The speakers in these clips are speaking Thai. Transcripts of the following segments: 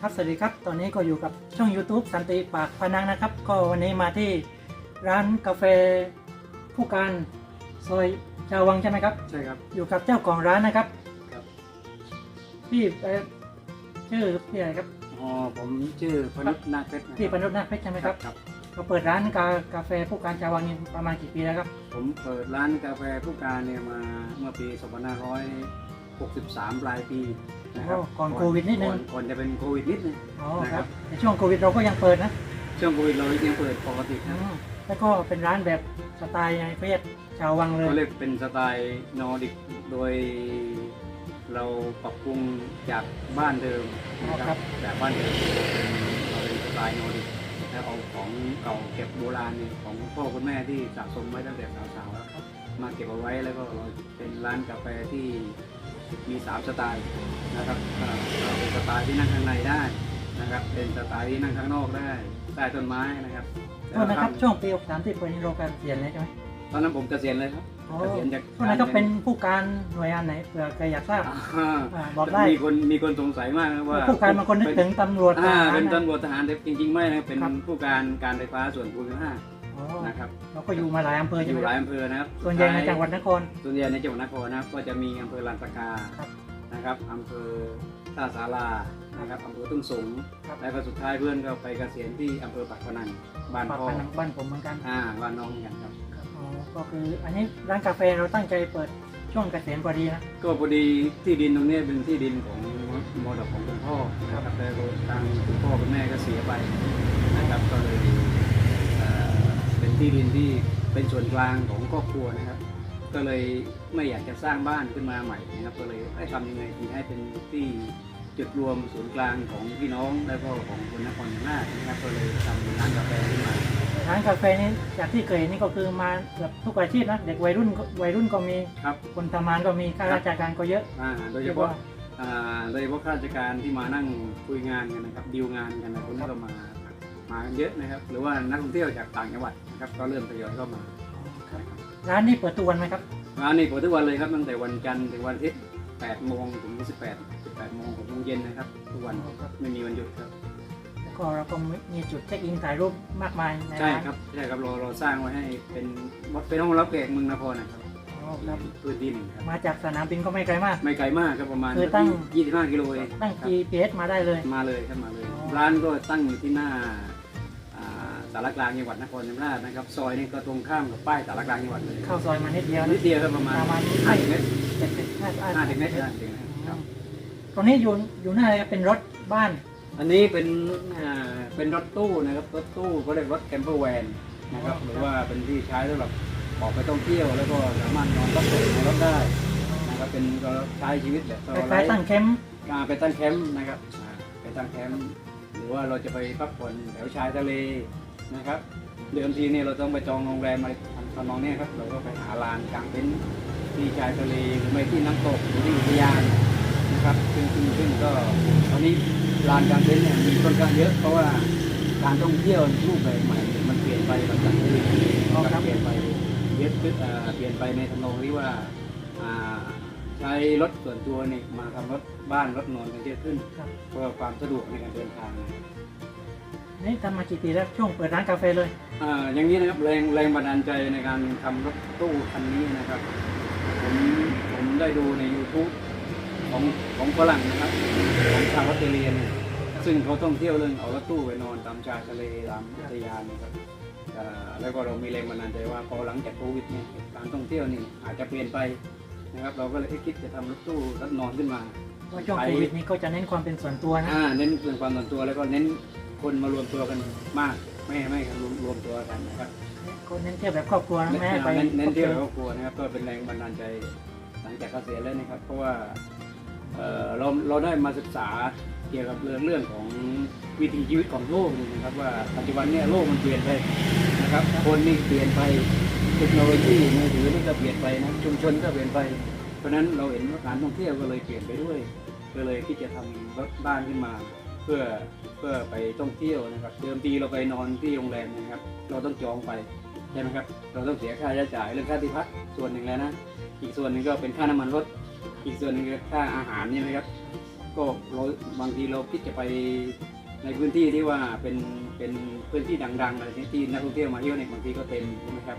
ครับสวัสดีครับ ตอนนี้ก็อยู่กับช่อง YouTube สันติปากพนังนะครับ ก็วันนี้มาที่ร้านกาแฟผู้การซอยชาววังใช่ไหมครับ ใช่ครับ อยู่กับเจ้าของร้านนะครับ ครับ พี่เอ่อชื่อพี่อะไรครับ อ๋อ ผมชื่อพนุษย์นาคเพชรนะพี่ปนุษนาคเพชรใช่ไหมครับครับก็เปิดร้านกากาแฟผู้การชาววังนี่ประมาณกี่ปีแล้วครับ ผมเปิดร้านกาแฟผู้การเนี่ยมาเมื่อปี 2563ปลายปี นะครับโอ้ก่อนโควิดนิดนึง ก่อก่อนจะเป็นโควิดนิดนึง อ๋อนะคครัรับ บ ในช่วงโควิดเราก็ยังเปิดนะช่วงโควิดเรายังเปิดปกติคอืรับมแล้วก็เป็นร้านแบบสไตล์ในประเทศชาววังเลยก็เรียกเป็นสไตล์นอร์ดิกโดยเราปรับปรุงจากบ้านเดิมนะครับจากบ้านเดิมเราเป็นสไตล์นอร์ดิกแล้วเอาของเก่าเก็บโบราณเนี่ยของพ่อคุณแม่ที่สะสมไว้ตั้งแต่สาวๆแล้วครับมาเก็บเอาไว้แล้วก็เราเป็นร้านกาแฟที่ มีสามสไตล์นะครับอ่าเราเป็นสไตล์ที่นั่งข้างในได้นะครับ เป็นสไตล์ที่นั่งข้างนอกได้ใต้ต้นไม้นะครับโทษนะครับช่วงปี63ที่เปิดนี่เราเกษียณเลยใช่ไหมตอนนั้นผมเกษียณเลยครับอ๋อเกษียณจากช่วงนั้นก็เป็นผู้การหน่วยงานไหนเผื่อใครอยากทราบอ่าอ่าบอกได้มีคนมีคนสงสัยมากนะว่าผู้การบางคนนึกถึงตำรวจอ่าทหารเป็นนะตำรวจทหารแต่จริงๆไม่นะเป็นครับผู้การการไฟฟ้าส่วนภูมิภาค อ๋อนะครับเราก็อยู่มาหลายอำเภออใช่ไหมยู่คหลายรับอำเภอนะครับส่วนใหญ่ในจังหวัดนคร ส่วนใหญ่ในจังหวัดนครนะครับ ก็จะมีอำเภอลานสกาครับนะครับอำเภอท่าสารานะครับอำเภอตุ้งสงครับ แล้วก็สุดท้ายเพื่อนก็ไปเกษียณที่อำเภอปากพนังบ้านปากพ่อพนังบ้านผมเหมือนกันอ่าบ้านน้องกันครับครับ อ๋อก็คืออันนี้ร้านกาแฟเราตั้งใจเปิดช่วงเกษียณพอดีนะ ก็พอดีที่ดินตรงเนี้ยเป็นที่ดินของมรดกของคุณพ่อนะครับแล้วก็ทางคุณพ่อคุณแม่ก็เสียไปนะครับก็เลยเอ่อเป็น ที่ดินที่เป็นส่วนกลางของครอบครัวนะครับ ก็เลยไม่อยากจะสร้างบ้านขึ้นมาใหม่นะครับ ก็เลยให้ทำยังไงดีให้เป็นที่จุดรวมศูนย์กลางของพี่น้องแล้วก็ของคนนครศรีธรรมราชนะครับ ก็เลยทำร้านกาแฟขึ้นมา ร้านกาแฟนี้จากที่เคยเห็นนี่ก็คือมาเกือบทุกอาชีพนะเด็กวัยรุ่นก็วัยรุ่นก็มีครับ คนทำงานก็มีข้าราชการก็เยอะอ่าโดยเฉพาะอ่าโดยเฉพาะข้าราชการที่มานั่งคุยงานกันนะครับดีลงานกันนะคนนี้ก็มา มากันเยอะนะครับ หรือว่านักท่องเที่ยวจากต่างจังหวัดนะครับก็เริ่มทยอยเข้ามาร้านนี้เปิดทุกวันไหมครับร้านนี้เปิดทุกวันเลยครับตั้งแต่วันจันทร์ถึงวันอาทิตย์8โมงถึง18 18โมง6โมงเย็นนะครับทุกวันครับไม่มีวันหยุดครับแล้วก็เราก็มีจุดเช็คอินถ่ายรูปมากมายในใช่ร้านครับใช่ครับเราเราสร้างไว้ให้เป็นเป็นห้องรับแขกเมืองนครนะครับอ๋อครับพื้นที่หนึ่งครับมาจากสนามบินก็ไม่ไกลมาก ไม่ไกลมากครับประมาณคือตั้ง25กิโลเองตั้งครับ GPS มาได้เลยมาเลยครับมาเลยอ๋อร้านก็ตั้งอยู่ที่หน้าอ่าสารกลางจังหวัดนครศรีธรรมราชนะครับซอยนี้ก็ตรงข้ามกับป้ายสารกลางจังหวัดเลยเข้าซอยมานิดเดียวนินะดเดียวครับประมาณประมาณห้าสิบเมตรเจ็ดสิบห้าห้าสิบเมตรห้าสิบเมตรครับตรงนี้อยู่อยู่หน้าอะไรครับเป็นรถบ้าน อันนี้เป็นอ่าเป็นรถตู้นะครับรถตู้เขาเรียกรถแคมเปอร์แวนนะครับหรือว่าเป็นที่ใช้สำหรับออกไปท่องเที่ยวแล้วก็สามารถนอนพักผ่อนในรถได้นะครับเป็นก็ใช้ชีวิตแบบคล้ายๆตั้งแคมป์อ่าไปตั้งแคมป์นะครับอ่าไปตั้งแคมป์หรือว่าเราจะไปพักผ่อนแถวชายทะเล นะครับ เดิมทีเนี่ยเราต้องไปจองโรงแรมอะไรทำนองเนี้ยครับ เราก็ไปหาลานกลางเต็นท์ที่ชายทะเลหรือไม่ที่น้ำตกหรือที่อุทยานนะครับซึ่งซึ่งซึ่งก็ตอนนี้ลานกลางเต็นท์เนี่ยมีค่อนข้างเยอะเพราะว่าการท่องเที่ยวรูปแบบใหม่มันเปลี่ยนไปหลังจากโควิดมันเปลี่ยนไปเยอะขึ้นอ่าเปลี่ยนไปในทำนองที่ว่าอ่าใช้รถส่วนตัวเนี่ยมาทำรถบ้านรถนอนกันเยอะขึ้นครับเพื่อความสะดวกในการเดินทาง นะครับนี่ทำมากี่ปีแล้วช่วงเปิดร้านกาแฟเลย อ่าอย่างนี้นะครับแรงแรงบันดาลใจในการทำรถตู้คันนี้นะครับผมผมได้ดูใน YouTube ของของฝรั่งนะครับของชาวออสเตรเลียเนี่ยซึ่งเขาต้องเที่ยวเรื่องเอารถตู้ไปนอนตามชายทะเลตามอุทยานนะครับอ่าแล้วก็เรามีแรงบันดาลใจว่าพอหลังจากโควิดเนี่ยการท่องเที่ยวนี่อาจจะเปลี่ยนไปนะครับ เราก็เลยคิดจะทำรถตู้รถนอนขึ้นมาว่าช่วงโควิดนี้ก็จะเน้นความเป็นส่วนตัวนะ อ่าเน้นเรื่องความส่วนตัวแล้วก็เน้น คนมารวมตัวกันมาก ไม่ไม่รวมรวมตัวกันนะครับก็เน้นเที่ยวแบบครอบครัวนะเน้นแม่ให้ไปเน้นเน้นเที่ยวกับครอบครัวนะครับก็เป็นแรงบันดาลใจหลังจากเกษียณแล้วนะครับ เพราะว่าเอ่อเราเราได้มาศึกษาเกี่ยวกับเรื่องเรื่องของวิถีชีวิตของโลกนี่นะครับว่าปัจจุบันเนี่ยโลกมันเปลี่ยนไปนะครับ คนนี่เปลี่ยนไปเทคโนโลยีมือถือนี่ก็เปลี่ยนไปนะชุมชนก็เปลี่ยนไป เพราะฉะนั้นเราเห็นว่าการท่องเที่ยวก็เลยเปลี่ยนไปด้วย ก็เลยที่จะทำรถบ้านขึ้นมาเพื่อเพื่อไปท่องเที่ยวนะครับ เดิมทีเราไปนอนที่โรงแรมนะครับ เราต้องจองไปใช่ไหมครับ เราต้องเสียค่าใช้จ่ายเรื่องค่าที่พักส่วนหนึ่งแล้วนะ อีกส่วนหนึ่งก็เป็นค่าน้ำมันรถ อีกส่วนหนึ่งก็ค่าอาหารใช่ไหมครับ ก็เราบางทีเราคิดจะไปในพื้นที่ที่ว่าเป็นเป็นพื้นที่ดังๆอะไรที่ที่นักท่องเที่ยวมาเที่ยวเนี่ยบางทีก็เต็มใช่ไหมครับ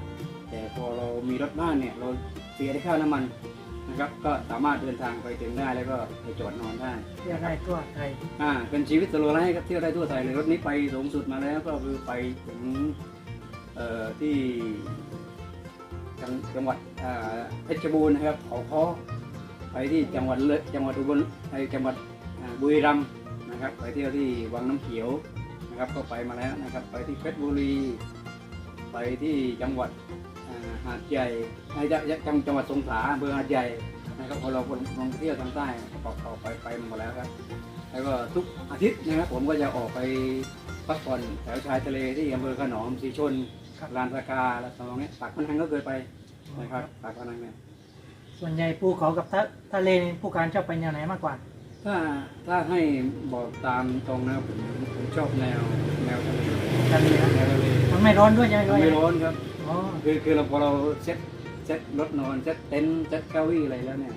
แต่พอเรามีรถบ้านเนี่ยเราเสียได้ค่าน้ำมัน นะครับก็สามารถเดินทางไปถึงได้แล้วก็ไปจอดนอนได้เที่ยวได้ทั่วไทยอ่าเป็นชีวิตสโลไลฟ์ครับเที่ยวได้ทั่วไทยเลยรถนี้ไปสูงสุดมาแล้วก็คือไปถึงเอ่อที่จังจังหวัดอ่าเพชรบูรณ์นะครับเขาค้อไปที่จังหวัดเลยจังหวัดอุบลไอจังหวัดอ่าบุรีรัมย์นะครับ ไปเที่ยวที่วังน้ำเขียวนะครับก็ไปมาแล้วนะครับ ไปที่เพชรบุรี ไปที่จังหวัดอ่า หาดใหญ่ไอ้จะจังจังหวัดสงขลาอำเภอหาดใหญ่นะครับพอเราลงเที่ยวทางใต้ก็ออกไปไปหมดแล้วครับ แล้วก็ทุกอาทิตย์นะครับผมก็จะออกไปพักผ่อนแถวชายทะเลที่อำเภอขนอมสีชนครับลานสกาแล้วตรงนี้ปากพนังก็เคยไปนะครับปากพนังเนี่ยส่วนใหญ่ภูเขากับทะทะเลนี่ผู้การชอบไปแนวไหนมากกว่า ถ้าถ้าให้บอกตามตรงนะครับผมผมชอบแนวแนวทะเลทะเลนะแนวทะเลมันไม่ร้อนด้วยใช่ไหมไม่ร้อนครับ อ๋อคือคือเราพอเราเซ็ตเซ็ตรถนอนเซ็ตเต็นท์เซ็ตเก้าอี้อะไรแล้วเนี่ย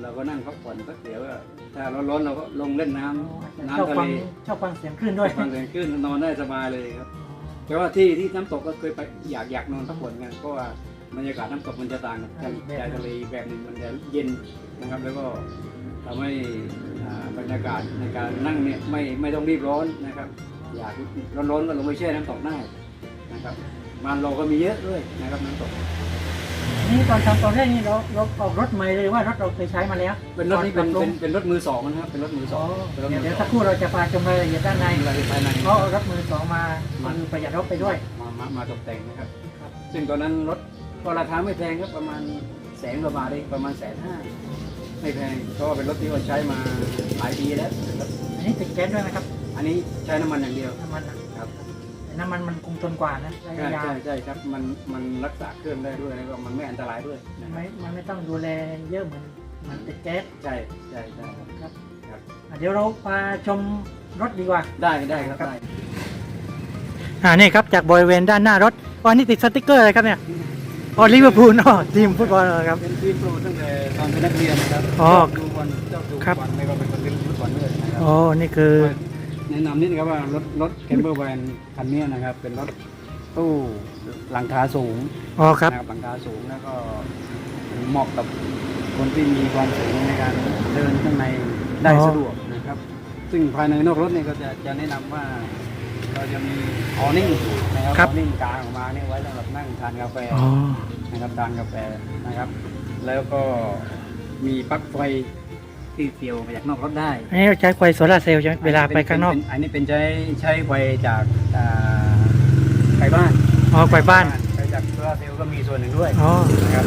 เราก็นั่งพักผ่อนสักเดี๋ยวก็ถ้าร้อนๆเราก็ลงเล่นน้ำชอบน้ำทะฟัเลงชอบฟังเสียงคลื่นด้วยฟังเสียงขึ้นนอนได้สบายเลยครับ แต่ว่าที่ที่น้ำตกก็เคยไปอยากอยากนอนพักผ่อนกันเพราะว่าบรรยากาศน้ำตกมันจะต่างกับชายชายทะเลอีกแบบหนึ่งมันจะเย็นนะครับ แล้วก็ทำให้อ่าบรรยากาศในการนั่งเนี่ยไม่ไม่ต้องรีบร้อนนะครับ อยากร้อนๆก็ลงไปแช่น้ำตกได้นะครับ มันเราก็มีเยอะด้วยนะครับน้ำตก นี่ตอนทำตอนแรกนี่เราเราออกรถใหม่เลยว่ารถเราเคยใช้มาแล้วเป็นรถนี่เป็นก่อเป็นปรับปรุงเป็นรถมือสองนะครับเป็นรถมือสอ๋อองเป็นรถเดี๋มืยวอเดี๋ยวสสัอกงครู่เราจะพาชมรายละเอียดด้านในรายละเอียดภายในเพราะเอารถมือสองมามันประหยัดรถไปด้วยมามามาตกแต่งนะครับครับ ซึ่งตอนนั้นรถก็ราคาไม่แพงครับประมาณแสนกว่าบาทเองประมาณแสนห้าไม่แพงเพราะว่าเป็นรถที่เราใช้มาหลายปีแล้วนะครับอันนี้ติดแก๊สด้วยนะครับ อันนี้ใช้น้ำมันอย่างเดียวน้ำมัน นะครับแต่น้ำมันมันคงทนกว่านะระใช่ยะยาวใช่ใช่ครับมันมันรักษาเครื่องได้ด้วยแล้วก็มันไม่อันตรายด้วยนะครัไม่บมันไม่ต้องดูแลเยอะเหมือนเหมันติดแก๊สใช่ใช่ใช่ครับ ครับครับ อะเดี๋ยวเราพาชมรถดีกว่า ได้ได้ครับได้ อ่านี่ครับจากบริเวณด้านหน้ารถอ๋อนี่ติดสติกเกอร์อะไรครับเนี่ยอ๋อลิเวอร์พูลอ๋อทีมฟุตบอลเหรอครับ เป็นทีมโปรตั้งแต่ตอนเป็นนักเรียนนะครับอ๋อชอบดูบอลชอบดูครับ บอลไม่ก็เป็นคนเล่นฟุตบอลด้วยนะครับอ๋อนี่คือ แนะนำนิดนะครับว่ารถรถแคมเบอร์แวนคันนี้นะครับ เป็นรถตู้หลังคาสูงอ๋อครับ นะครับหลังคาสูงแล้วก็เหมาะกับคนที่มีความสูงในการเดินข้างในได้อ๋อ สะดวกนะครับ ซึ่งภายในนอกรถเนี่ยก็จะจะแนะนำว่าเราจะมีออนิ่งนะครับออนิ่งกลางออกมาเนี่ยไว้สำหรับนั่งทานกาแฟ อ๋อ นะครับทานกาแฟนะครับ แล้วก็มีปลั๊กไฟ ที่เสียวมาจากนอกรถได้อันนี้เราใช้ไฟโซลาร์เซลล์ใช่ไหมเวลาไปข้างนอกเป็อันนี้เป็นใช้ใช้ไฟจากอ่าไฟบ้านอ๋อไฟบ้าน ไฟจากโซลาร์เซลล์ก็มีส่วนหนึ่งด้วยอ๋อ นะครับ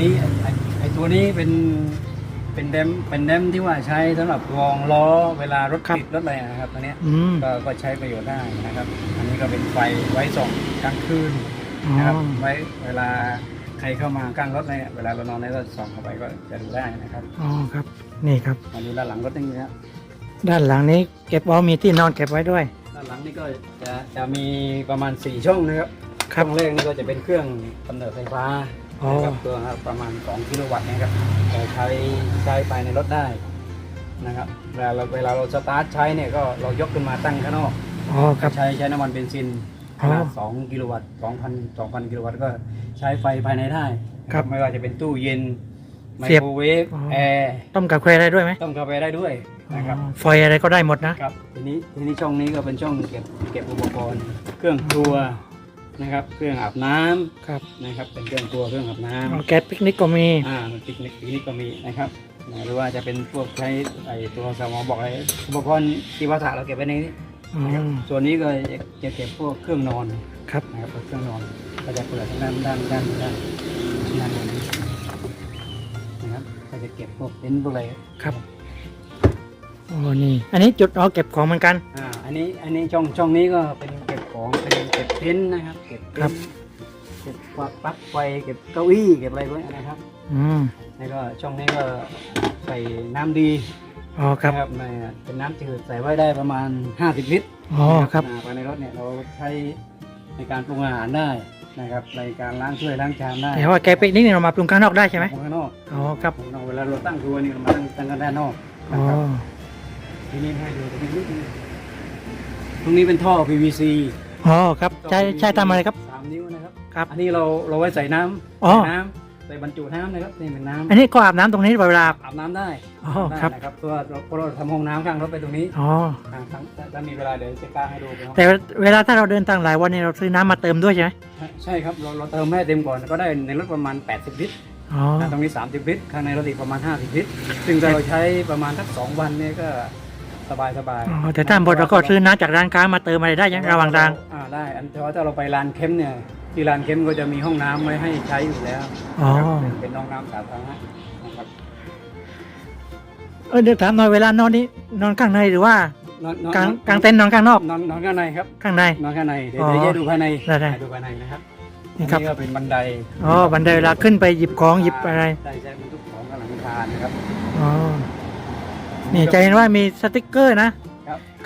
นี่ไอ้ไอ้ไอตัวนี้เป็นเป็นแดมเป็นแดมที่ว่าใช้สำหรับรองล้อเวลารถติดรถอะไรนะครับตัวเนี้ยอืมก็ก็ใช้ประโยชน์ได้นะครับ อันนี้ก็เป็นไฟไว้ส่องกลางคืน อ๋อ นะครับไว้เวลา ใครเข้ามาข้างรถอะไรเนี่ยเวลาเรานอนในรถส่องเข้าไปก็จะดูได้นะครับอ๋อครับ นี่ครับ มาดูด้านหลังรถนี่นะครับด้านหลังนี้เก็บเอามีที่นอนเก็บไว้ด้วย ด้านหลังนี่ก็จะจะมีประมาณ 4 ช่องนะครับครับ ช่องแรกนี่ก็จะเป็นเครื่องกำเนิดไฟฟ้าอ๋อ นะครับตัวประมาณ 2 กิโลวัตต์นะครับเราใช้ใช้ไปในรถได้นะครับเวลาเราเวลาเราสตาร์ทใช้เนี่ยก็เรายกขึ้นมาตั้งข้างนอก อ๋อครับ ใช้ใช้น้ำมันเบนซินขอ๋อนาด2กิโลวัตต์2,000 2,000กิโลวัตต์ก็ ใช้ไฟภายในได้นะครับไม่ว่าจะเป็นตู้เย็นไมเสียบโครเวฟอ๋อ แอร์ต้มกับแควได้ด้วยไหมต้องเข้าไปได้ด้วยนะครับอ๋อไฟอะไรก็ได้หมดนะ ครับทีนี้ทีนี้ช่องนี้ก็เป็นช่องเก็บเก็บอุปกรณ์ เครื่องครัวนะครับ เครื่องอาบน้ำครับนะครับ เป็นเครื่องครัวเครื่องอาบน้อ๋อแก๊สปิกนิกก็มีำอ่าปิกนิกปิกนิกก็มีนะครับนะหรือว่าจะเป็นพวกใช้ไอตัวสมองบอกไออุปกรณ์ชีวศาสตร์เราเก็บไว้ในนี้อื นะครับมส่วนนี้ก็จะเก็บพวกเครื่องนอนครับนะครับพวกเครื่องนอนก็จะเปิดทางด้านด้านด้านด้านด้านบนนี้นะครับก็จะเก็บพวกเต็นท์พวกอะไรครับโอ้นี่อันนี้จุดอ๋อเก็บของเหมือนกันอ่าอันนี้อันนี้ช่องช่องนี้ก็เป็นเก็บของเป็นเก็บเต็นท์นะครับ เก็บเต็ครันบท์เก็บปลั๊กปลั๊กไฟเก็บเก้าอี้เก็บอะไรพวกนี้นะครับ อืมแล้วก็ช่องนี้ก็ใส่น้ำดี อ๋อครับ นะในเป็นน้ำจืดใส่ไว้ได้ประมาณ 50 ลิตรอ๋อครับอ่าภายในรถเนี่ยเราใช้ในการปรุงอาหารได้นะครับในการล้างถ้วยล้างชามได้แต่ว่าแกปิกนิกนี่เรามาปรุงข้างนอกได้ใช่ไหมข้างนอกอ๋อครับข้างนอกเวลาเราตั้งครัวนี่เรามาตั้งตั้งกันด้านนอกอ๋อนะครับทีนี้ให้ดูตรงนี้นิดนึงตรงนี้เป็นท่อ PVC อ๋อครับใช้ใช้ทำอะไรครับ สามนิ้วนะครับ ครับ อันนี้เราเราไว้ใส่น้ำอ๋อ ใส่น้ำ ใส่บรรจุน้ำนะครับนี่เป็นน้ำอันนี้ก็อาบน้ำตรงนี้เวลา อาบน้ำได้อ๋อได้ครับ นะครับเพราะว่าเราเพราะเราทำห้องน้ำข้างรถไปตรงนี้อ๋อ อ่าถ้าถ้าถ้ามีเวลาเดี๋ยวจะกล้างให้ดูนะครับแต่เวลาถ้าเราเดินทางหลายวันนี่เราซื้อน้ำมาเติมด้วยใช่ไหมใช่ครับเราเราเติมให้เต็มก่อนก็ได้ในรถประมาณ 80 ลิตรอ๋อ นะตรงนี้ 30 ลิตรข้างในรถอีกประมาณ 50 ลิตรซึ่งถ้าเราใช้ประมาณสักสองวันเนี่ยก็สบายสบายอ๋อ แต่ถ้าหมดเราก็ซื้อน้ำจากร้านค้ามาเติมอะไรได้ยังระหว่างทาง อ่าได้อันแต่ว่าถ้าเราไปลานเข้มเนี่ย ที่ลานเข้มก็จะมีห้องน้ำไว้ให้ใช้อยู่แล้วอ๋อ นะครับเป็นเป็นห้องน้ำสาธารณะนะครับเออเดี๋ยวถามหน่อยเวลานอนนี่นอนข้างในหรือว่านอนนอนกลางกลางเต็นท์นอนข้างนอกนอนนอนข้างในครับ ข้างใน นอนข้างใน เดี๋ยวอ๋อเดี๋ยวจะดูภายในได้ได้ดูภายในนะครับนี่ครับอัก็เป็นบันไดอ๋อบันไดเวลาขึ้นไปหยิบของหยิบอะไรได้ใช้บรรทุกของกับหลังคานะครับอ๋อนี่จะเห็นว่ามีสติกเกอร์นะครับ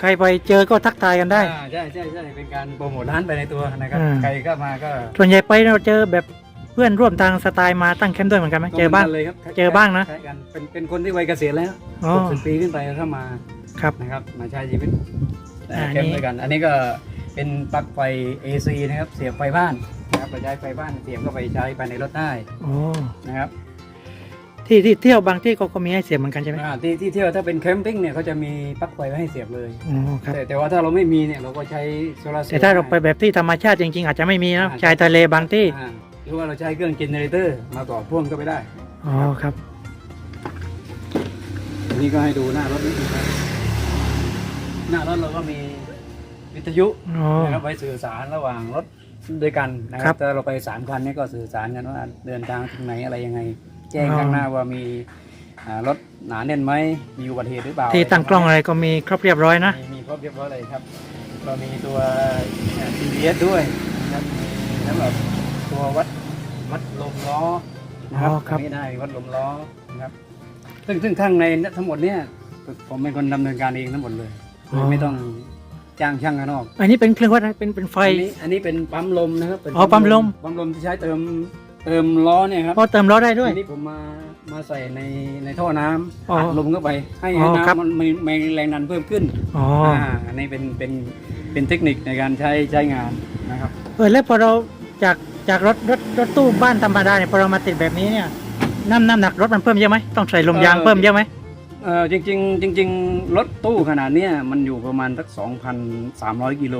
ใครไปเจอก็ทักทายกันได้ อ่าใช่ใช่ใช่เป็นการโปรโมทร้านไปในตัวนะครับ อ่า ใครก็มาก็ส่วนใหญ่ไปเราเจอแบบเพื่อนร่วมทางสไตล์มาตั้งแคมป์ด้วยเหมือนกันไหมเจอบ้างก็หมืนกันเลยครับเจอบ้างนะใช่กันเป็นเป็นคนที่วัยเกษียณแล้วอ๋อ หกสิบปีขึ้นไปก็เข้ามาครับ นะครับ มาใช้ชีวิตอ่าแคมนี่ ป์ด้วยกัน อันนี้ก็เป็นปลั๊กไฟ AC นะครับ เสียบไฟบ้านนะครับเราใช้ไฟบ้านเสียบเข้าไปใช้ภายในรถได้โอ้นะครับ ที่ที่เที่ยวบางที่ก็ก็มีให้เสียบเหมือนกันใช่ไหมอ่าที่ที่เที่ยวถ้าเป็นแคมปิ้งเนี่ยเขาจะมีปลั๊กไฟไว้ให้เสียบเลย อ๋อครับ แต่แต่ว่าถ้าเราไม่มีเนี่ยเราก็ใช้โซลาร์เซลล์แต่ถ้าเราไปแบบที่ธรรมชาติจริงๆ อาจจะไม่มีนะอ่าชายทะเลบางที่ อ่าหรือว่าเราใช้เครื่องเจเนเรเตอร์มาต่อพ่วงก็ไปได้อ๋อครับ อันนี้ก็ให้ดูหน้ารถนิดนึงครับหน้ารถเราก็มีวิทยุอ๋อ นะครับไว้สื่อสารระหว่างรถด้วยกันนะคครัรับ บถ้าเราไปสามคันนี้ก็สื่อสารกันว่าเดินทางถึงไหนอะไรยังไง แจ้งอ๋อข้างหน้าว่ามีอ่ารถหนาแน่นไหมมีอุบัติเหตุหรือเปล่าที่ตั้งกล้องอะไรก็มีครบเรียบร้อยนะ มีมีครบเรียบร้อยเลยครับเรามีตัว GPS ด้วยนะครับมีสำหรับตัววัดวัดลมล้อนะครัอ๋อครับตงนี้ได้วัดลมล้อนะครับซึ่งซึ่งข้างในทั้งหมดเนี่ยผมเป็นคนดำเนินการเองทั้งหมดเลยโดยไม่ต้องจ้างช่างข้างนอก อันนี้เป็นเครื่องวัดอะไรเป็นเป็นไฟอันนี้อันนี้เป็นปั๊มลมนะครับเป็นอ๋อปั๊มลมปั๊มลมที่ใช้เติม เติมล้อเนี่ยครับพอเติมล้อได้ด้วย อันนี้ผมมามาใส่ในในท่อน้ำอ๋ออัดลมเข้าไป ให้อ๋ให้อครับ น้ำมันมีมีแรงดันเพิ่มขึ้นอ๋ออันนี้เป็นเป็นเป็นเทคนิคในการใช้ใช้งานนะครับ เออแล้วพอเราจากจากรถรถรถตู้บ้านธรรมดาเนี่ยพอเรามาติดแบบนี้เนี่ยน้ำน้ำหนักรถมันเพิ่มเยอะไหมต้องใส่ลมยางเออเพิ่มเยอะไหมเออจริงๆจริง ๆ รถตู้ขนาดเนี้ยมันอยู่ประมาณสัก 2,300 กิโล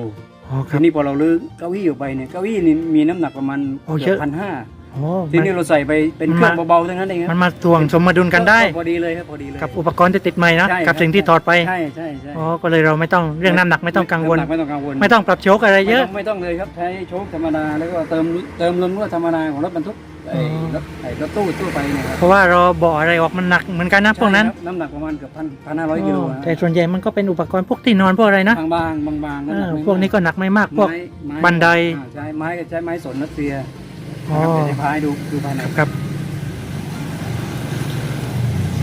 อ๋อคทีรับ นี้พอเราลื้อเก้าอี้ออกไปเนี่ยเก้าอี้นี่มีน้ำหนักประมาณโอ้เกืเยอบอะ พันห้า โอ้ทีนี้เราใส่ไปเป็นเครื่องมันมาเบาๆทั้งนั้นเองคมัรับนมาทวงสมดุลกันได้ พอดีเลยครับพอดีเลยกับอุปกรณ์ที่ติดใหม่นะ ใช่กับครับสิ่งที่ถอดไป ใช่ใช่ใช่อ๋อ ก็เลยเราไม่ต้องเรื่องน้ำหนักไม่ต้องกังวลน้ำหนัไม่ต้องกังวลไม่ต้องปรับโชคอะไรเยอะ ไม่ต้องไม่ต้องเลยครับใช้โชคธรรมดาแล้วก็เติมเติมลมรั่วธรรมดาของรถบรรทุกไอ้อ๋อ รถไอ้รถตู้ทั่วไปเนี่ยครับเพราะว่าเราเบาะอะไรออกมันหนักเหมือนกันนะพวกนั้นใช่ครับน้ำหนักประมาณเกือบพันพันห้าร้อยกิโลอ๋อนะแต่ส่วนใหญ่มันก็เป็นอุปกรณ์พวกที่นอนพวกอะไรนะบางบางบางบางๆเอน้ำหอนัไม่พวกนี้ก็หนักไม่มากพวก ไม้ไม้บันได อ่าใช้ไม้ก็ใช้ไม้สนนัดเซียอ๋อ นะครับเดี๋ยวจะพาให้ดูดูภายในครับ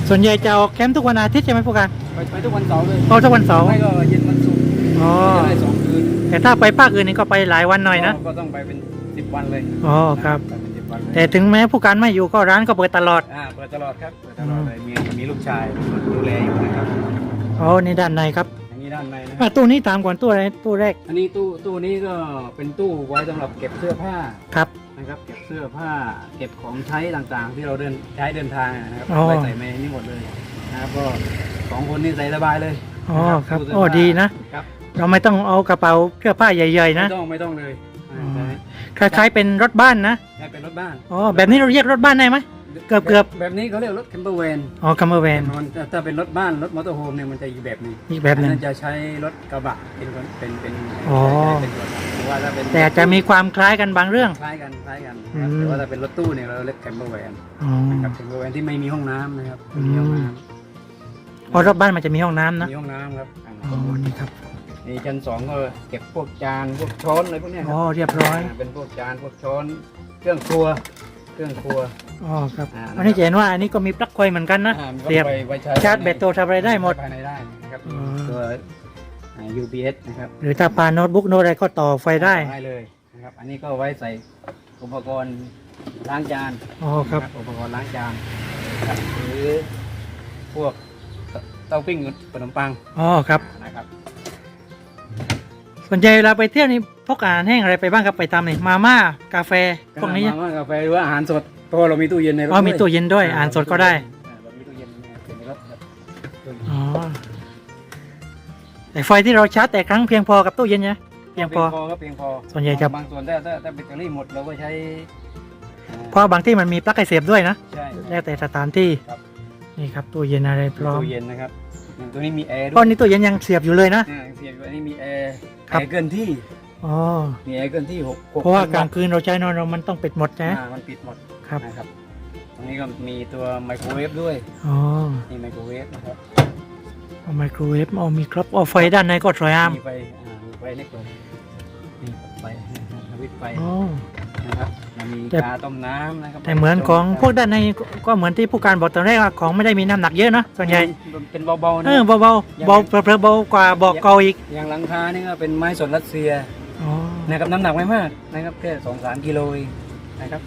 ส่วนใหญ่จะออกแคมป์ทุกวันอาทิตย์ใช่ไหมพวกกันไปไปทุกวันเสาร์เลยเอาทุกวันเสาร์ไม่ก็เย็นวันศุกร์อ๋อจะได้สองคืนแต่ถ้าไปภาคอื่นนี่ก็ไปหลายวันหน่อยนะก็ก็ต้องไปเป็นสิบวันเลยอ๋อครับไปเป็นสิบวันเลยแต่ถึงแม้ผู้การไม่อยู่ก็ร้านก็เปิดตลอดอ่าเปิดตลอดครับเปิดตลอดเลยมีมีลูกชายดูแลอยู่นะครับอ๋อนี่ด้านในครับอย่างนี้ด้านในนะอะตู้นี้ตามก่อนตู้อะไรตู้แรก อันนี้ตู้ตู้นี้ก็เป็นตู้ไว้สำหรับเก็บเสื้อผ้าครับ นะครับเก็บเสื้อผ้าเก็บของใช้ต่างๆ ที่เราเดินใช้เดินทางนะครับอ๋อไว้ใส่ในนี่หมดเลยนะครับก็สองคนนี่ใส่สบายเลยอ๋อครับ ตู้เสื้โอ้ผ้าดีนะ ครับเราไม่ต้องเอากระเป๋าเสื้อผ้าใหญ่ๆนะ ไม่ต้องไม่ต้องเลยอ่าอ๋อใช่คล้าย ๆ เป็นรถบ้านนะใช่เป็นรถบ้านอ๋อ แบบนี้เราเรียกรถบ้านได้ไหม เกือบเกือบ แบบนี้เขาเรียกรถแคมเปอร์แวนอ๋อคัมเบอร์แวนถ้าเป็นรถบ้านรถมอเตอร์โฮมเนี่ยมันจะอีกแบบหนึง อีกแบบหนึ่ง อันนั้นจะใช้รถกระบะเป็นคนเป็นเป็นอ๋อ ใช้เป็นตัวหลักหรือ ว่าถ้าเป็นแต่จะมีความคล้ายกันบางเรื่อง คล้ายกันคล้ายกันอืนะครับมแต่ว่าถ้าเป็นรถตู้เนี่ยเราเรียกแคมเปอร์แวนอ๋อนะครับแคมเปอร์แวนที่ไม่มีห้องน้ำนะครับไม่มีห้องน้ำเพราะรถบ้านมันจะมีห้องน้ำนะมีห้องน้ำครับอ๋อนี่ครับนี่ชั้นสองก็เก็บพวกจานพวกช้อนอะไรพวกเนี้ยคอ๋รัอบเรียบร้อยาเป็นพวกจานพวกช้อนเครื่องครัว เครื่องครัว อ๋อครับอ่าอันนี้จะเห็นว่าอันนี้ก็มีปลั๊กไฟเหมือนกันนะ อ่ามีเสียบไว้ไว้ใช้ชาร์จแบตโทรทำอะไรได้หมด ภายในได้นะครับอ๋อ ตัว อ่า UPS นะครับหรือถ้าปาโน้ตบุ๊กโน้ตอะไรก็ต่อไฟได้ ได้เลยนะครับ อันนี้ก็ไว้ใส่อุปกรณ์ล้างจานอ๋อครับ นะอุปกรณ์ล้างจานนะครับหรือพวกเต้าปิ้งขนมปังอ๋อครับ นะครับ ส่วนใหญ่เวลาไปเที่ยวนี่พกอาหารแห้งอะไรไปบ้างครับไปตามนี่มาม่ากาแฟพวกนี้มาม่ากาแฟหรือว่าอาหารสดเพราะว่าเรามีตู้เย็นในรถอ๋อมีด้วยตู้เย็นด้วยอ่านสดก็ได้ แต่ไฟที่เราชาร์จแต่ครั้งเพียงพอกับตู้เย็นนะเพียงพอ ก็เพียงพอส่วนใหญ่จะ บางส่วนถ้าถ้าถ้าแบตเตอรี่หมดเราก็ใช้อ่เพราะบางที่มันมีปลั๊กไอเสียบด้วยนะใช่ แล้วแต่สถานที่ครับ นี่ครับตู้เย็นอะไรพร้อมตู้เย็นนะครับอย่างตัวนี้มีแอร์เพด้วราะยนี่ตู้เย็นยังเสียบอยู่เลยนะ อ่าเสียบอยู่อันนี้มีแอร์ครัแอบ ร์เกินที่อ๋อมีแอร์เกินที่หกหเพราะว่ากพัลานงคืนเราใช้นอนเรามันต้องปิดหมดนะอ่ามันปิดหมดครับนะครับตรงนี้ก็มีตัวไมโครเวฟด้วยอ๋อนี่ไมโครเวฟนะครับ เอาไมโครเวฟเอามีครับเอาไฟด้านในก็สวยงามมีไฟอ่ามีไฟเล็กเลยนี่ไฟสวิตช์ไฟอ๋อ นะครับมันมีแต่ กาต้มน้ำนะครับแต่เหมือนของพวกด้านในก็ก็เหมือนที่ผู้การบอกตอนแรกว่าของไม่ได้มีน้ำหนักเยอะนะส่วนใหญ่เป็นเบาๆนะเออเบาๆเบาเผลอๆเบากว่าบอกเกาอีกอย่างหลังคานี่ก็เป็นไม้สดรัสเซียอ๋อนะครับน้ำหนักไม่มากนะครับแค่สองสามกิโลเองนะครับ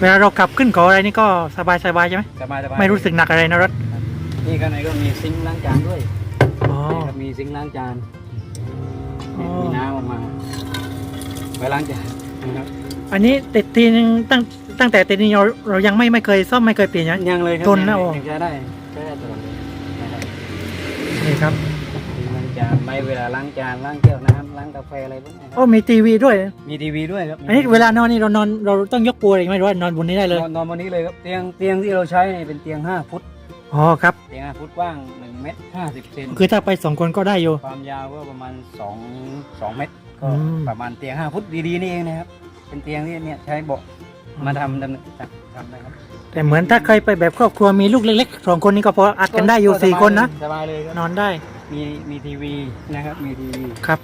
เวลาเราขับขึ้นเขาอะไรนี่ก็สบายสบายๆใช่ไหมสบายสบายไม่รู้สึกหนักอะไรนะรถ นี่ข้างในก็มีซิงค์ล้างจานด้วยอ๋อนะครับมีซิงค์ล้างจานอ๋อ มีน้ำออกมาไปล้างจานนะครับอันนี้ติดทีนึงตั้งตั้งแต่ติดนี้เราเรายังไม่ไม่เคยซ่อมไม่เคยเปลี่ยนใช่ไหมยังเลยครับทนนะโอ้ ยังใช้ได้ใช้ได้ตลอดเลยนะครับนี่ครับซิงค์ล้างจานไม่เวลาล้างจานล้างแก้วน้ำล้างกาแฟอะไรพวกนี้คโอ้รับมีทีวีด้วย มีทีวีด้วยครับอันนี้เวลานอนนี่เรานอนเราต้องยกปูอะไรไหมหรือว่านอนบนนี้ได้เลย นอนนอนบนนี้เลยครับเตียงเตียงที่เราใช้เนี่ยเป็นเตียง5ฟุต อ๋อครับ เตียง5ฟุตกว้าง1เมตร50เซนคือถ้าไปสองคนก็ได้อยู่ ความยาวก็ประมาณ2 2เมตร ก็อืม ประมาณเตียง5ฟุตดีๆนี่เองนะครับ เป็นเตียงที่เนี่ยใช้เบาะมาทำดำเนินทำนะครับแต่เหมือนถ้าเคยไปแบบครอบครัวมีลูกเล็กๆสองคนนี่ก็พออัดกันได้อยู่สี่คนนะ สบายเลยครับ นอนได้มีมีทีวีนะครับ มีทีวีครับ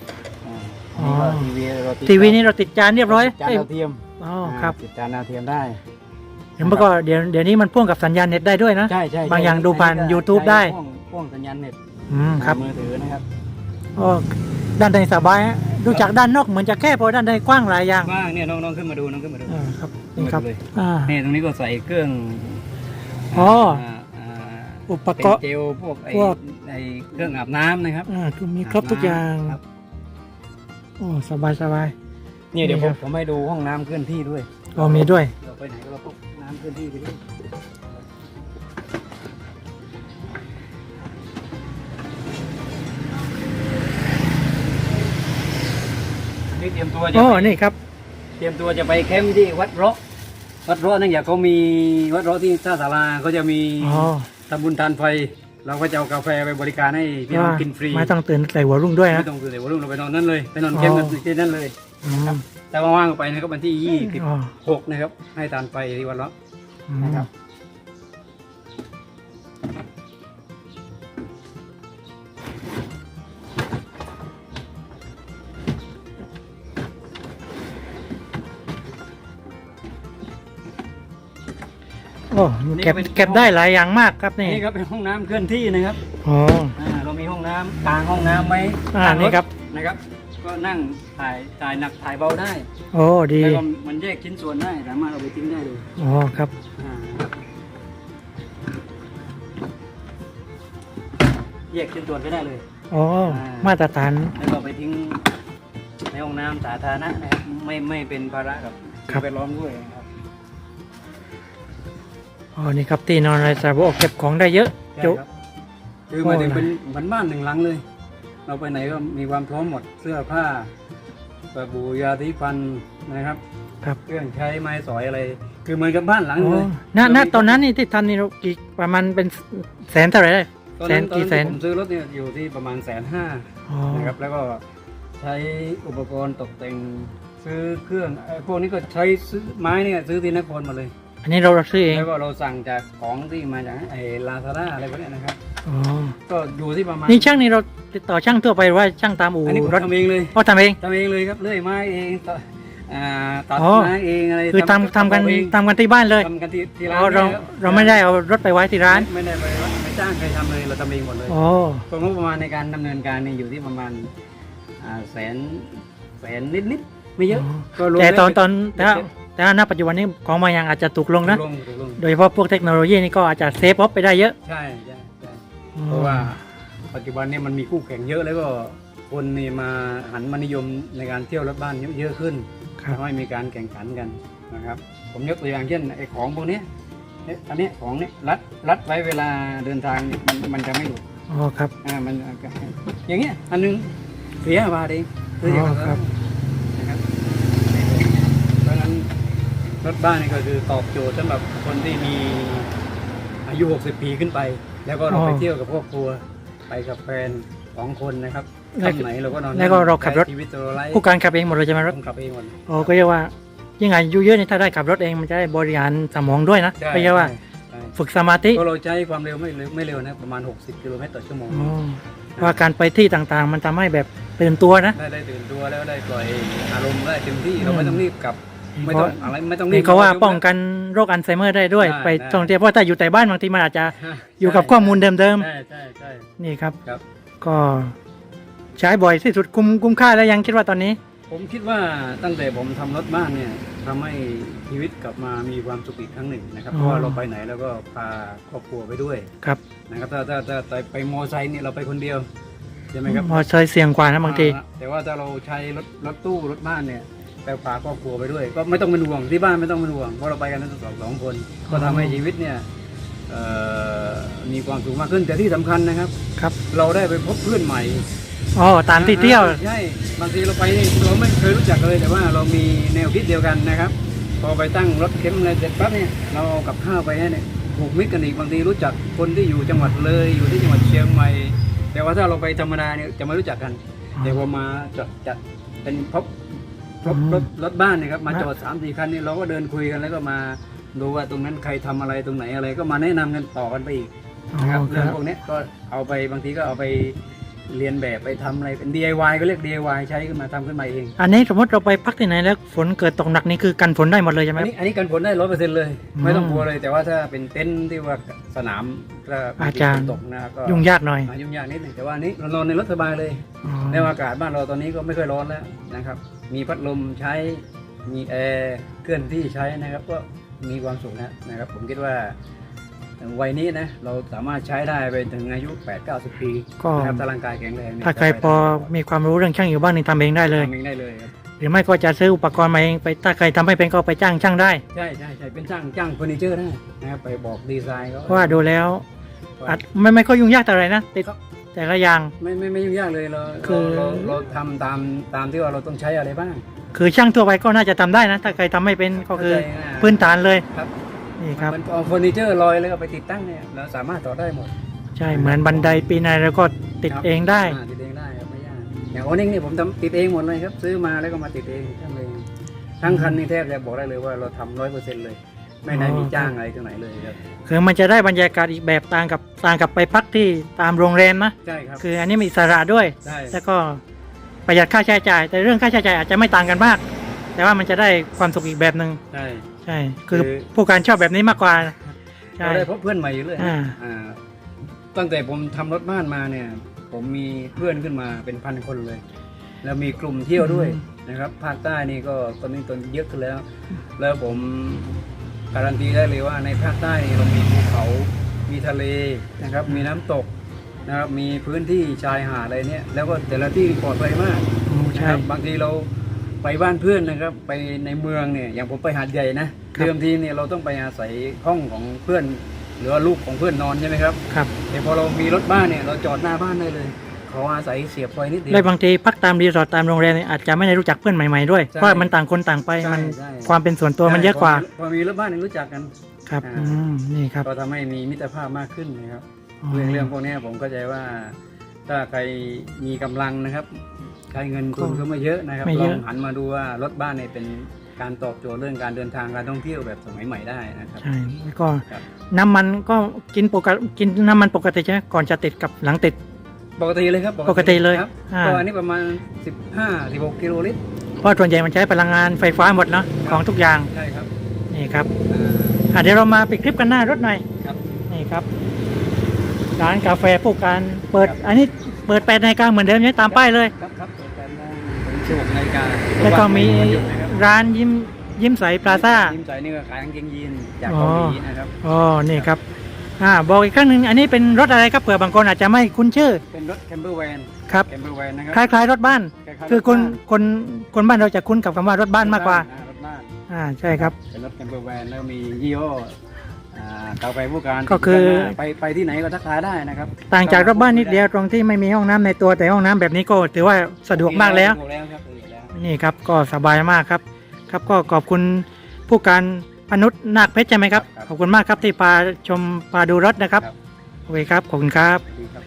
อ่าอ๋ออันนี้ก็ทีวีเราติดทีวีนี่เราติดจานเรียบร้อยจานเอ้ยดาวเทียมอ๋อครับติดจานดาวเทียมได้ เดี๋ยวมันก็เดี๋ยวเดี๋ยวนี้มันพ่วงกับสัญญาณเน็ตได้ด้วยนะ ใช่ใช่บางอย่างดูผ่านอัก็ YouTube ได้ใช้พ่วงพ่วงสัญญาณเน็ตอืมครับมือถือนะครับโอ้ด้านในสบายฮะดูจากด้านนอกเหมือนจะแค่พอด้านในกว้างหลายอย่างว่างเนี่ยน้องน้องขึ้นมาดูน้องขึ้นมาดู อ่าครับนี่ครับเลย อ่า นี่ตรงนี้ก็ใส่เครื่องอ๋อาอ่าอุปเป็นกรณ์ เจลพวกไอ้พวก ไอ้เครื่องอาบน้ำนะครับอ่าคือมีครบทุกอย่างครับโอ้สบายสบายเนี่ยเดี๋ยวนี่ผครัมบผมให้ดูห้องน้ำเคลื่อนที่ด้วยก็มีด้วย เราไปไหนก็เราพก น้ำเคลื่อนที่ไปด้วยนี่เตรียมตัวจะโอ้ไปนี่ครับ เตรียมตัวจะไปแคมป์ที่วัดเราะวัดเราะนั่นอย่างเขามีวัดเราะที่ท่าสาราเขาจะมีอ๋อ ทำบุญทานไฟเราก็จะเอากาแฟไปบริการให้พี่น้องกินฟรีไม่ต้องตื่นใส่หัวรุ่งด้วยนะ ไม่ต้องคือเดี๋ยวรุ่งเราไปนอนนั่นเลยไปนอนแคมป์กันอ๋อที่นั่นเลย อืม แต่ว่างๆก็ไปนะครับวันที่ยี่สิบอ๋อหกนะครับ ให้ทานไฟที่วัดเราะอืมนะครับโอ้เก็บเก็บได้หลายอย่างมากครับนี่นี่ครับเป็นห้องน้ำเคลื่อนที่นะครับอ๋ออ่าเรามีห้องน้ำกลางห้องน้ำไหมอ่านี่ครับ นะครับ ก็นั่งถ่ายถ่ายหนักถ่ายเบาได้โอ้ดีแล้วก็มันแยกชิ้นส่วนได้สามารถเอาไปทิ้งได้เลยอ๋อครับอ่าแยกชิ้นส่วนก็ได้เลย อ๋อมาตรฐาน แล้วก็ไปทิ้งในห้องน้ำสาธารณะนะครับไม่ไม่เป็นภาระกับครับสิ่งแวดล้อมด้วยนะครับอ๋อนี่ครับที่นอนอะไรสระบอกเก็บของได้เยอะใช่จุ ครับคือหมายถึงโอ้เป็นเหมือนบ้านหนึ่งหลังเลย เราไปไหนก็มีความพร้อมหมดเสื้อผ้าสบู่ยาสีฟันนะครับครับ เครื่องใช้ไม้สอยอะไร คือเหมือนกับบ้านหลังอ๋เลอยณณตอนนั้นนี่ที่ทำนี่เรากี่ประมาณเป็นแสนเท่าไหร่ได้ตอนแสนั้นนตอนกี่แสที่นผมซื้อรถเนี่ยอยู่ที่ประมาณแสนห้าอ๋อนะครับแล้วก็ใช้อุปกรณ์ตกแต่งซื้อเครื่องเอ่อพวกนี้ก็ใช้ซื้อไม้เนี่ยซื้อที่นครมาเลย อันนี้เราซื้อเองแล้วก็เราสั่งจากของที่มาจากไอ้ลาซาด้าอะไรพวกเนี้ยนะครับ อ๋อก็อยู่ที่ประมาณนี่ช่างนี่เรา ติดต่อช่างทั่วไปหรือว่าช่างตามอู่อันนี้ผมรถทำเองเลยอ๋อทำเองทำเองเลยครับเลื่อยไม้เองตอ่าตัดอ๋อ ไม้เองอะไรคือทำทำกันเองทำกันที่บ้านเลยทำกันที่ที่ร้าอ๋อนเรานี่ยคบเราไม่ได้เอารถไปไว้ที่ร้านไม่ได้ไปไม่จ้างใครทำเลยเราทำเองหมดเลยอ๋อก็งบประมาณในการดำเนินการนี่อยู่ที่ประมาณอ่าแสนแสนนิดนิดไม่เยอะก็รวมแต่ตอนล้วตอนแต่ว่าเจ็ดแต่ว่าณปัจจุบันนี้ของบางอย่างอาจจะถูกลงนะ ถูกลงถูกลงโดยเฉพาะพวกเทคโนโลยีนี่ก็อาจจะเซฟออฟไปได้เยอะใช่ใช่ใช่เพราะว่า ปัจจุบันเนี่ยมันมีคู่แข่งเยอะแล้วก็คนนี่มาหันมานิยมในการเที่ยวรถบ้านเยอะขึ้นครับทำให้มีการแข่งขันกันนะครับ ผมยกตัวอย่างเช่นไอ้ของพวกเนี้ยเอ๊ะอันเนี้ยของเนี้ยรัดรัดไว้เวลาเดินทางเนี่ยมันมันจะไม่หลุดอ๋อครับอ่ามันอย่างเงี้ยอันนึงเสียบาทเองซื้อจากอ๋อครับนะครับเพราะฉะนั้นรถบ้านนี่ก็คือตอบโจทย์สำหรับคนที่มีอายุ 60 ปีขึ้นไป แล้วก็เราไปเที่ยวกับครอบครัว ไปกับแฟนสองคนนะครับแล้วทำไหนเราก็นอนแล้วก็เราขับรถ ใช้ชีวิตตัวไร้ผู้การขับเองหมดเลยใช่ไหมรถผมขับเองหมดอ๋อก็เรียกว่ายิ่งอายุเยอะนี่ถ้าได้ขับรถเองมันจะได้บริหารสมองด้วยนะไม่ใช่ว่า ใช่ฝึกสมาธิก็เราใช้ความเร็วไม่เร็วไม่เร็วนะประมาณ 60 กิโลเมตรต่อชั่วโมง อ๋อว่าการไปที่ต่างๆ มันทำให้แบบตื่นตัวนะ ได้ได้ตื่นตัวแล้วได้ปล่อยอารมณ์ได้เต็มที่อืมเราไม่ต้องรีบกลับ ไม่ต้องอะไรไม่ต้องรีนี่บเขาว่าป้องกันโรคอัลไซเมอร์ได้ด้วย ได้ไปได้ ท่องเที่ยวเพราะถ้าอยู่แต่บ้านบางทีมันอาจจะฮะอยู่กับข้อมูลเดิมใช่ใช่ใช่ ๆนี่ครับ ครับ ก็ใช้บ่อยที่สุดคุ้มคุ้มค่าแล้วยังคิดว่าตอนนี้ ผมคิดว่าตั้งแต่ผมทำรถบ้านเนี่ยทำให้ชีวิตกลับมามีความสุขอีกครั้งหนึ่งนะครับ อ๋อ เพราะว่าเราไปไหนแล้วก็พาครอบครัวไปด้วยครับนะครับถ้าถ้าถ้าถ้าไปมอไซค์เนี่ยเราไปคนเดียวใช่ไหมครับมอเตอร์ไซค์เสี่ยงกว่านะบางที อ่แต่ว่าถ้าเราใช้รถรถตู้รถบ้านเนี่ย แต่พาครอบครัวไปด้วย ก็ไม่ต้องเป็นห่วงที่บ้านไม่ต้องเป็นห่วงเพราะเราไปกันทั้งสองสองคน ก็ทำให้ชีวิตเนี่ยเอ่อมีความสุขมากขึ้นแต่ที่สำคัญนะครับ ครับเราได้ไปพบเพื่อนใหม่ อ๋อตามที่เที่ยวอ่าใช่บางทีเราไปนี่เราไม่เคยรู้จักเลยแต่ว่าเรามีแนวคิดเดียวกันนะครับ พอไปตั้งรถเข็มอะไรเสร็จปั๊บเนี่ยเราเอากับข้าวไปเนี่ยผูกมิตรกันอีกบางทีรู้จักคนที่อยู่จังหวัดเลยอยู่ที่จังหวัดเชียงใหม่ แต่ว่าถ้าเราไปธรรมดาเนี่ยจะไม่รู้จักกัน แต่พอมาจอดจัดเป็นพบ พบอืมรถรถบ้านเนี่ยครับมาฮะจอดสามสี่คันนี่เราก็เดินคุยกันแล้วก็มาดูว่าตรงนั้นใครทำอะไรตรงไหนอะไรก็มาแนะนำกันต่อกันไปอีกอ๋อนะครับคเรื่องรับพวกเนี้ยก็เอาไปบางทีก็เอาไปเรียนแบบไปทำอะไรเป็น DIY ก็เรียก DIY ใช้ขึ้นมาทำขึ้นมาเอง อันนี้สมมติเราไปพักที่ไหนแล้วฝนเกิดตกหนักนี่คือกันฝนได้หมดเลยใช่ไหมอันครับนี้อันนี้กันผลได้ร้อยเปอร์เซ็นต์เลยอืมไม่ต้องกลัวเลย แต่ว่าถ้าเป็นเต็นท์ที่ว่าสนาม ก็อาจารย์ ฝนตกนะก็ยุ่งยากหน่อย อ่ายุ่งยากนิดหนึงแต่ว่าอันนี้เรานอนในรถสบายเลย อ๋อในอากาศบ้านเราตอนนี้ก็ไม่ค่อยร้อนแล้วนะครับ มีพัดลมใช้ มีแอร์เคลื่อนที่ใช้นะครับ ก็มีความสุขนะนะครับ ผมคิดว่าวัยนี้นะเราสามารถใช้ได้ไปถึงอายุ 8-90 ปีก็ นะครับถ้าร่างกายแข็งแรงเนี่ยถ้าใครพอมีความรู้เรื่องช่างอยู่บ้างนี่ทำเองได้เลย ทำเองได้เลยครับหรือไม่ก็จะซื้ออุปกรณ์มาเองไปถ้าใครทำไม่เป็นก็ไปจ้างช่างได้ ใช่ใช่ใช่เป็นช่างจ้างเฟอร์นิเจอร์ได้นะครับไปบอกดีไซน์เขาเพราะว่าดูแล้วว่า อาจไม่ไม่ค่อยยุ่งยากแต่อะไรนะติดแต่ละอย่าง ไม่ไม่ไม่ยุ่งยากเลยเราคือเราเราเราทำตามตามที่ว่าเราต้องใช้อะไรบ้าง คือช่างทั่วไปก็น่าจะทำได้นะ ถ้าใครทำไม่เป็นก็คือเข้าใจง่ายพื้นฐานเลยครับนี่ครับ มันเอาเฟอร์นิเจอร์ลอยแล้วก็ไปติดตั้งเนี่ยเราสามารถต่อได้หมดใช่เหมือนบันไดปีนอะไรแล้วก็ติดครับเองได้อ่าติดเองได้ครับไม่ยากอย่างโอนิ่งนี่ผมทำติดเองหมดเลยครับ ซื้อมาแล้วก็มาติดเองทั้งเลยทั้งคันนี่แทบจะบอกได้เลยว่าเราทำร้อยเปอร์เซ็นต์เลย ไม่ได้มีจ้างอะไรตรงไหนเลยครับคือมันจะได้บรรยากาศอีกแบบต่างกับต่างกับไปพักที่ตามโรงแรมนะใช่ครับ คืออันนี้มีอิสระด้วย ใช่ แล้วก็ประหยัดค่าใช้จ่าย แต่เรื่องค่าใช้จ่ายอาจจะไม่ต่างกันมาก แต่ว่ามันจะได้ความสุขอีกแบบหนึ่งใช่ ใช่ คือคือ ผู้การชอบแบบนี้มากกว่า ใช่ เราได้พบเพื่อนใหม่อยู่เลยอ่า อ่าตั้งแต่ผมทำรถบ้านมาเนี่ย ผมมีเพื่อนขึ้นมาเป็นพันคนเลย แล้วมีกลุ่มเที่ยวด้วยนะครับภาคใต้นี่ก็ตอนนี้ตอนเยอะขึ้นแล้ว แล้วผม การันตีได้เลยว่าในภาคใต้นี่เรามีภูเขา มีทะเลนะครับ มีน้ำตกนะครับ มีพื้นที่ชายหาดอะไรเนี่ย แล้วก็แต่ละที่ปลอดภัยมากโอ้นะใช่ครับบางทีเราไปบ้านเพื่อนนะครับ ไปในเมืองเนี่ย อย่างผมไปหาดใหญ่นะครับเดิมทีเนี่ยเราต้องไปอาศัยห้องของเพื่อน หรือว่าลูกของเพื่อนนอนใช่ไหมครับครับแต่พอเรามีรถบ้านเนี่ยเราจอดหน้าบ้านได้เลย ขออาศัยเสียบไฟนิดเดียว และบางทีพักตามรีสอร์ทตามโรงแรมเนี่ยอาจจะไม่ได้รู้จักเพื่อนใหม่ๆด้วย ใช่เพราะมันต่างคนต่างไปใช่มันใช่ ความเป็นส่วนตัวมันเยอะกว่า พอมีรถบ้านเนี่ยรู้จักกัน ครับอ่า อืมนี่ครับก็ทำให้มีมิตรภาพมากขึ้นนะครับอ๋อเรื่องเรื่องพวกเนี้ยผมเข้าใจว่า ถ้าใครมีกำลังนะครับใช้เงินทุนก็ไม่เยอะนะครับไม่ลเยออะ งหันมาดูว่ารถบ้านเนี่ยเป็นการตอบโจทย์เรื่องการเดินทางการท่องเที่ยวแบบสมัยใหม่ได้นะครับ ใช่แล้วก็ครับ น้ำมันก็กินปกติกินน้ำมันปกติใช่ไหมก่อนจะติดกับหลังติด ปกติเลยครับปกติเลยครับอ่า ก็อันนี้ประมาณ 15 16กิโลลิตรเพราะส่วนใหญ่มันใช้พลังงานไฟฟ้าหมดเนาะครับของทุกอย่างใช่ครับนี่ครับอ่า อะเดี๋ยวเรามาปิดคลิปกันหน้ารถหน่อยครับนี่ครับร้านกาแฟผู้การเปิด ครับ อันนี้เปิดแปดนาฬิกาเหมือนเดิมใช่ไหมตามป้ายเลย ครับครับเปิดการได้ค16นาฬิกาแล้วก็มีวันหยุดนะครับร้านยิ้มยิ้มใสพลาซ่า ยิ้มใจนี่ก็ขายกางเกงยีนจากอ๋อเกาหลีนะครับ อ๋อ นี่ครับ อ่าบอกอีกครั้งหนึ่งอันนี้เป็นรถอะไรครับเผื่อบางคนอาจจะไม่คุ้นชื่อ เป็นรถแคมเปอร์แวนครับ แคมเปอร์แวนนะครัคล้ายๆรถบ้านล้ายๆคือคนรถบ้าคนคนบ้านเราจะคุ้นกับคำว่ารถบ้านมากกว่า อ่รถบ้าน อ่าใช่ครับ เป็นรถแคมเปอร์แวนแล้วมียี่ห้ออ่ากาแฟผู้การก็คือ ไปไปที่ไหนก็ทักทายได้นะครับต่างจากรถบ้านนิดเดียวตรงที่ไม่มีห้องน้ำในตัวแต่ห้องน้ำแบบนี้ก็ถือว่าสะดวกมากแล้ว สะดกแล้วครับสะดวกแล้วนี่ครับก็สบายมากครับ ครับก็ขอบคุณผู้การ พนุษย์นาคเพชรใช่ไหมครับ ขอบคุณมากครับที่พาชมพาดูรถนะครับโอเคครับ ขอบคุณครับ ดีครับ